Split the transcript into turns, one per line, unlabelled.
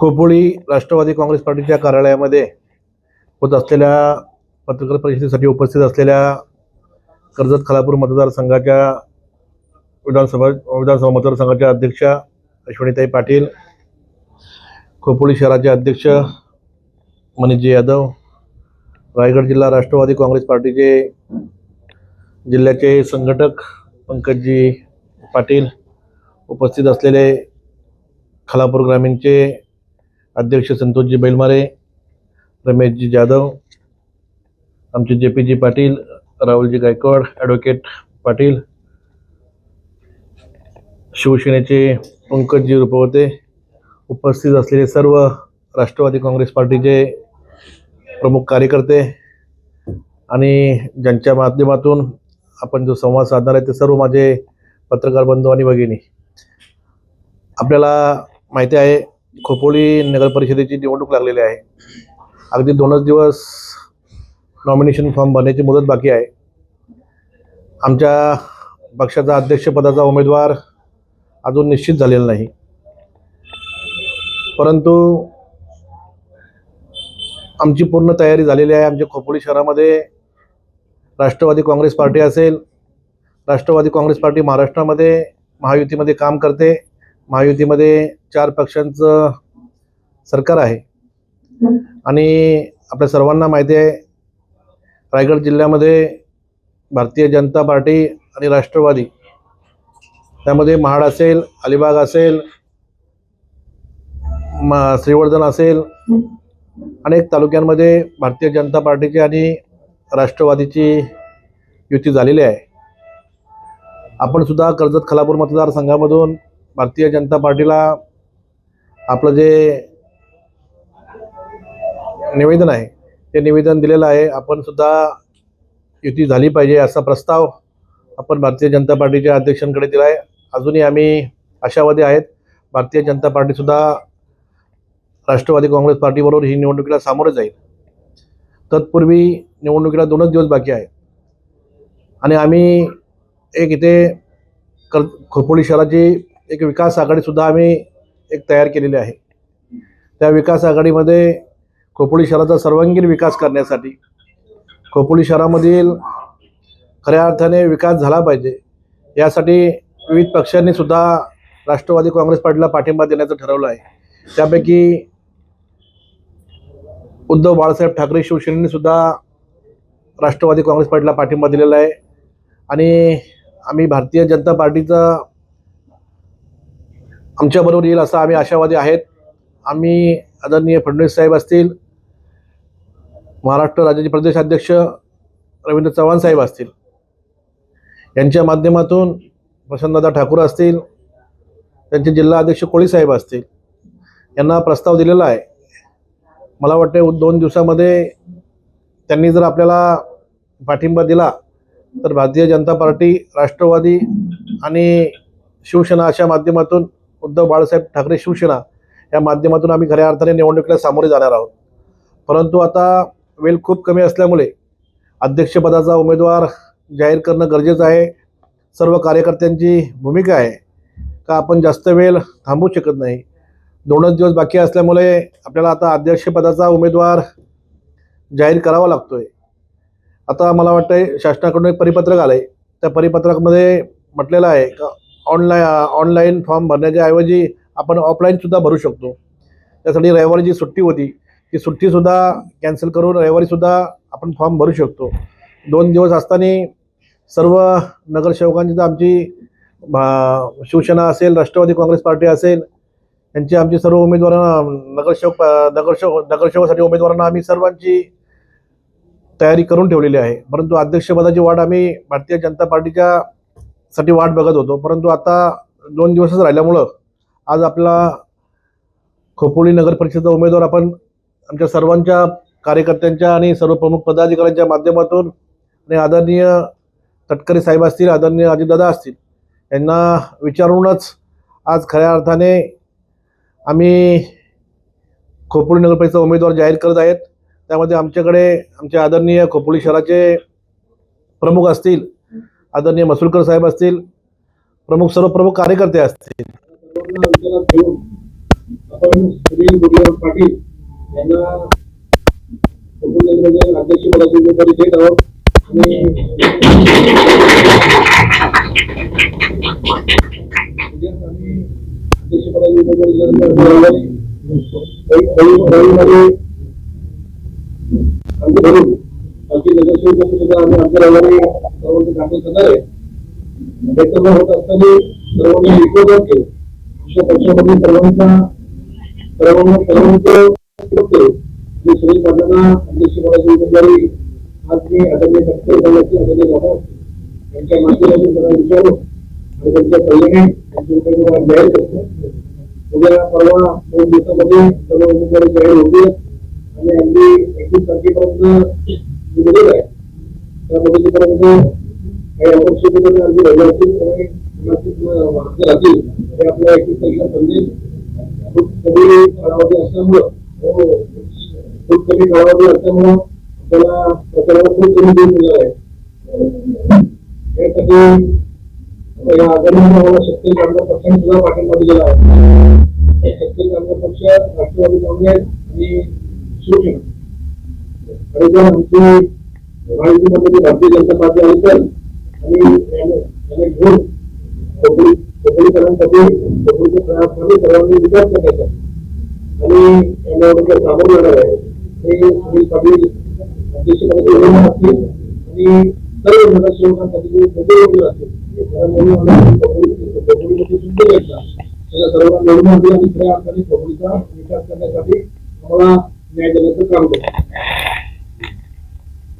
खोपोळी राष्ट्रवादी काँग्रेस पार्टीच्या कार्यालयामध्ये होत असलेल्या पत्रकार परिषदेसाठी उपस्थित असलेल्या कर्जत खालापूर मतदारसंघाच्या विधानसभा विधानसभा मतदारसंघाच्या अध्यक्षा अश्विनीताई पाटील खोपोळी शहराचे अध्यक्ष मनीषजी यादव रायगड जिल्हा राष्ट्रवादी काँग्रेस पार्टीचे जिल्ह्याचे संघटक पंकजजी पाटील उपस्थित असलेले खालापूर ग्रामीणचे अध्यक्ष संतोषजी बैलमारे रमेशजी जाधव आमचे जे P G Patil Rahulji Gaikwad advocate Patil शिवसेनेचे पंकजजी रुपवते उपस्थित असलेले सर्व राष्ट्रवादी काँग्रेस पार्टीचे प्रमुख कार्यकर्ते आणि ज्यांच्या माध्यमातून आपण जो संवाद साधणार आहे ते सर्व माझे पत्रकार बंधू आणि भगिनी. आपल्याला माहिती आहे खोपोली नगरपरिषदेची निवडणूक लागलेली आहे. अगदी दोनच दिवस नॉमिनेशन फॉर्म भरण्याची मुदत बाकी आहे. आमच्या पक्षाचा अध्यक्षपदाचा उमेदवार अजून निश्चित झालेला नाही. परंतु आमची पूर्ण तयारी झालेली आहे. आमच्या खोपोली शहरामध्ये राष्ट्रवादी काँग्रेस पार्टी असेल राष्ट्रवादी काँग्रेस पार्टी महाराष्ट्रामध्ये महायुतीमध्ये काम करते. महायुतीमध्ये चार पक्षांचं सरकार आहे. आणि आपल्या सर्वांना माहिती आहे रायगड जिल्ह्यामध्ये भारतीय जनता पार्टी आणि राष्ट्रवादी त्यामध्ये महाड असेल अलिबाग असेल म श्रीवर्धन असेल अनेक तालुक्यांमध्ये भारतीय जनता पार्टीची आणि राष्ट्रवादीची युती झालेली आहे. आपण सुद्धा कर्जत खलापूर मतदारसंघामधून भारतीय जनता पार्टीला आपलं जे निवेदन आहे ते निवेदन दिलेलं आहे. आपण सुद्धा युती झाली पाहिजे असा प्रस्ताव आपण भारतीय जनता पार्टीच्या अध्यक्षांकडे दिला आहे अजूनही आम्ही आशावादी आहेत. भारतीय जनता पार्टीसुद्धा राष्ट्रवादी काँग्रेस पार्टीबरोबर ही निवडणुकीला सामोरे जाईल. तत्पूर्वी निवडणुकीला दोनच दिवस बाकी आहे आणि आम्ही एक इथे कर खोपोली शहराची एक विकास आघाडीसुद्धा आम्ही एक तयार केलेली आहे. त्या विकास आघाडीमध्ये खोपोली शहराचा सर्वांगीण विकास करण्यासाठी खोपोली शहरामधील खऱ्या अर्थाने विकास झाला पाहिजे. यासाठी विविध पक्षांनी सुद्धा राष्ट्रवादी काँग्रेस पार्टीला पाठिंबा देण्याचं ठरवलं आहे. त्यापैकी उद्धव बाळासाहेब ठाकरे शिवसेनेने सुद्धा राष्ट्रवादी काँग्रेस पार्टीला पाठिंबा दिलेला आहे. आणि आम्ही भारतीय जनता पार्टीचा आमच्याबरोबर येईल असं आम्ही आशावादी आहेत. आम्ही आदरणीय फडणवीस साहेब असतील महाराष्ट्र राज्याचे प्रदेशाध्यक्ष रवींद्र चव्हाण साहेब असतील यांच्या माध्यमातून प्रशांतदादा ठाकूर असतील त्यांचे जिल्हा अध्यक्ष कोळी साहेब असतील यांना प्रस्ताव दिलेला आहे. मला वाटते दोन दिवसामध्ये त्यांनी जर आपल्याला पाठिंबा दिला तर भारतीय जनता पार्टी राष्ट्रवादी आणि शिवसेना अशा माध्यमातून उद्धव बाळासाहेब ठाकरे शिवसेना या माध्यमातून आम्ही खऱ्या अर्थाने निवडणुकीला सामोरे जाणार आहोत. परंतु आता वेळ खूप कमी असल्यामुळे अध्यक्षपदाचा उमेदवार जाहीर करणं गरजेचं आहे. सर्व कार्यकर्त्यांची भूमिका आहे. का आपण जास्त वेळ थांबू शकत नाही? दोनच दिवस बाकी असल्यामुळे आपल्याला आता अध्यक्षपदाचा उमेदवार जाहीर करावा लागतो आहे आता मला वाटतं शासनाकडून एक परिपत्रक आलं आहे त्या परिपत्रकामध्ये म्हटलेलं आहे का ऑनलाईन ऑनलाईन फॉर्म भरण्याच्या ऐवजी आपण ऑफलाईनसुद्धा भरू शकतो. त्यासाठी रविवारी जी सुट्टी होती ती सुट्टीसुद्धा कॅन्सल करून रविवारीसुद्धा आपण फॉर्म भरू शकतो. दोन दिवस असताना सर्व नगरसेवकांची तर आमची शिवसेना असेल राष्ट्रवादी काँग्रेस पार्टी असेल यांची आमची सर्व उमेदवारांना नगरसेवक नगरसेवक नगरसेवकासाठी उमेदवारांना आम्ही सर्वांची तयारी करून ठेवलेली आहे. परंतु अध्यक्षपदाची वाट आम्ही भारतीय जनता पार्टीच्या साठी वाट बघत होतो. परंतु आता दोन दिवसच राहिल्यामुळं आज आपला खोपोली नगर परिषदेचा उमेदवार आपण आमच्या सर्वांच्या कार्यकर्त्यांच्या आणि सर्व प्रमुख पदाधिकाऱ्यांच्या माध्यमातून आणि आदरणीय तटकरे साहेब असतील आदरणीय अजितदादा असतील यांना विचारूनच आज खऱ्या अर्थाने आम्ही खोपोली नगर परिषदेचा उमेदवार जाहीर करत आहेत. त्यामध्ये आमच्याकडे आमचे आदरणीय खोपोली शहराचे प्रमुख असतील आदरणीय मसुलकर साहेब असतील प्रमुख सर्व प्रमुख कार्यकर्ते असतील.
आपण सुनील पाटील यांना अध्यक्षपदाची उमेदवारी देत आहोत. आणि अध्यक्षपदाची उमेदवारी बाकी सुद्धा आम्ही आमच्या रविवारी दाखल करणार आहे. म्हणजे हे होत असताना सर्वांनी एकमत केलं. आमच्या पक्षामध्ये सर्वांचा सर्वांना सर्वांचं मत म्हणजे आणि सुनील पाटलांना उमेदवारी आज मी आदरणीय डॉक्टर आदरणीय दादा यांच्या माध्यमातून त्यांना विचारू आणि त्यांच्या कल्याणे त्यांची उमेदवार जाहीर करतो उद्या परवा दोन दिवसामध्ये सर्व उमेदवारी जाहीर होतील. आणि अगदी एकवीस तारखेपर्यंत आहे. त्या काही अगदी आणि राहतील हे आपल्या तारखेला समजेल खूप कमी कालावधी असल्यामुळं खूप कमी कालावधी असल्यामुळं आपल्याला खूप कमी आहे यासाठी या आघाडीमध्ये मला शेतकरी कामगार पक्षाने सुद्धा पाठिंबा दिलेला आहे कामगार पक्ष राष्ट्रवादी काँग्रेस आणि शिवसेना आणि जर आमची भारतीय जनता पार्टी आली तर आणि याने घेऊन कोकणीकरांसाठी सर्वांनी विचार करायचा. आणि या सामोरं जाणार आहे. हे सुनील पाटील अध्यक्षपदाचे असतील आणि सर्व असतील म्हणजे कोकणीमध्ये सुद्धा घ्यायचा त्याला सर्वांना निवडून आणले आणि खऱ्या अर्थाने कोकणीचा विकास करण्यासाठी आम्हाला न्याय देण्याचं काम करतो.